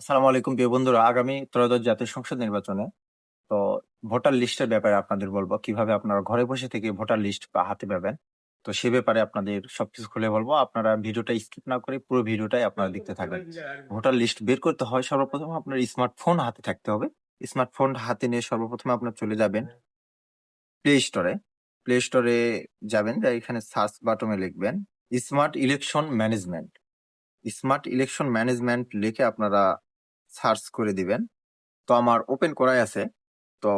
আসসালামু আলাইকুম প্রিয় বন্ধুরা, আগামী ত্রয়োদশ জাতীয় সংসদ নির্বাচনে তো ভোটার লিস্টের ব্যাপারে আপনাদের বলব, কীভাবে আপনারা ঘরে বসে থেকে ভোটার লিস্ট বা হাতে পাবেন, তো সে ব্যাপারে আপনাদের সবকিছু খুলে বলব। আপনারা ভিডিওটা স্কিপ না করে পুরো ভিডিওটাই আপনারা দেখতে থাকবেন। ভোটার লিস্ট বের করতে হয় সর্বপ্রথম আপনার স্মার্টফোন হাতে থাকতে হবে। স্মার্টফোন হাতে নিয়ে সর্বপ্রথম আপনার চলে যাবেন প্লে স্টোরে। প্লে স্টোরে যাবেন এখানে সার্চ বাটনে লিখবেন, smart election management. Smart election management লিখে আপনারা সার্চ করে দিবেন। তো আমার ওপেন করাই আছে। তো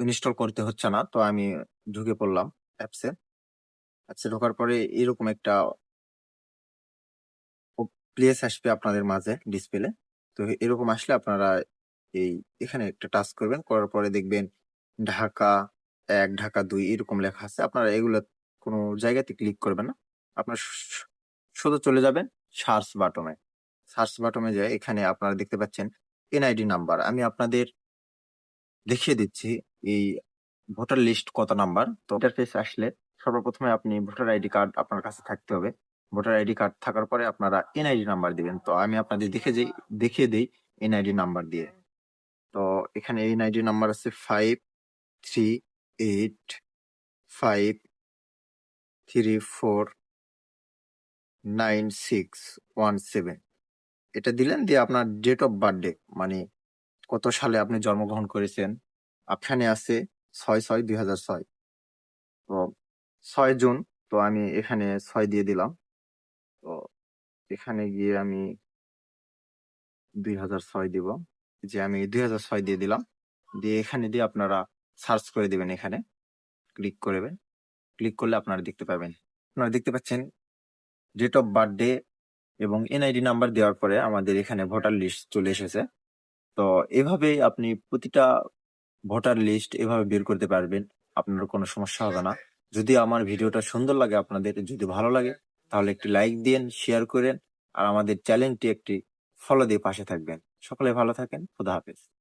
ইনস্টল করতে হচ্ছে না। তো আমি ঢুকে পড়লাম অ্যাপসে। অ্যাপসে ঢোকার পরে এরকম একটা প্লেস আসবে আপনাদের মাঝে ডিসপ্লে তো এরকম আসলে আপনারা এই এখানে একটা টাচ করবেন। করার পরে দেখবেন ঢাকা এক, ঢাকা দুই এরকম লেখা আছে। আপনারা এগুলো কোনো জায়গাতে ক্লিক করবেন না। আপনার শুধু চলে যাবেন সার্চ বাটনে। সার্চ বাটনে যায়, এখানে আপনারা দেখতে পাচ্ছেন এনআইডি নাম্বার আমি আপনাদের দেখিয়ে দিচ্ছি এই ভোটার লিস্ট কত নাম্বার তো ইন্টারফেস আসলে সর্বপ্রথমে আপনি ভোটার আইডি কার্ড আপনার কাছে থাকতে হবে। ভোটার আইডি কার্ড থাকার পরে আপনারা এনআইডি নাম্বার দিবেন। তো আমি আপনাদের দেখে যাই, দেখিয়ে দিই এনআইডি নাম্বার দিয়ে। তো এখানে এনআইডি নাম্বার আছে five three eight five three four nine six one seven এটা দিলেন দিয়ে আপনার ডেট অফ বার্থডে মানে কত সালে আপনি জন্মগ্রহণ করেছেন? এখানে আছে ছয় ছয় দুই হাজার ছয়। তো ছয় জুন, তো আমি এখানে ছয় দিয়ে দিলাম। তো এখানে গিয়ে আমি দুই হাজার ছয় দিব। যে আমি দুই হাজার ছয় দিয়ে দিলাম। দিয়ে এখানে দিয়ে আপনারা সার্চ করে দিবেন এখানে। ক্লিক করবেন ক্লিক করলে আপনারা দেখতে পাবেন। আপনারা দেখতে পাচ্ছেন ডেট অফ বার্থডে এবং এনআইডি নাম্বার দেওয়ার পরে আমাদের এখানে ভোটার লিস্ট চলে এসেছে। তো এভাবেই আপনি প্রতিটা ভোটার লিস্ট এভাবে বের করতে পারবেন, আপনার কোনো সমস্যা হবে না। যদি আমার ভিডিওটা সুন্দর লাগে আপনাদের, যদি ভালো লাগে তাহলে একটি লাইক দিন শেয়ার করেন, আর আমাদের চ্যানেলটি একটি ফলো দিয়ে পাশে থাকবেন। সকলে ভালো থাকেন, খুদা হাফেজ।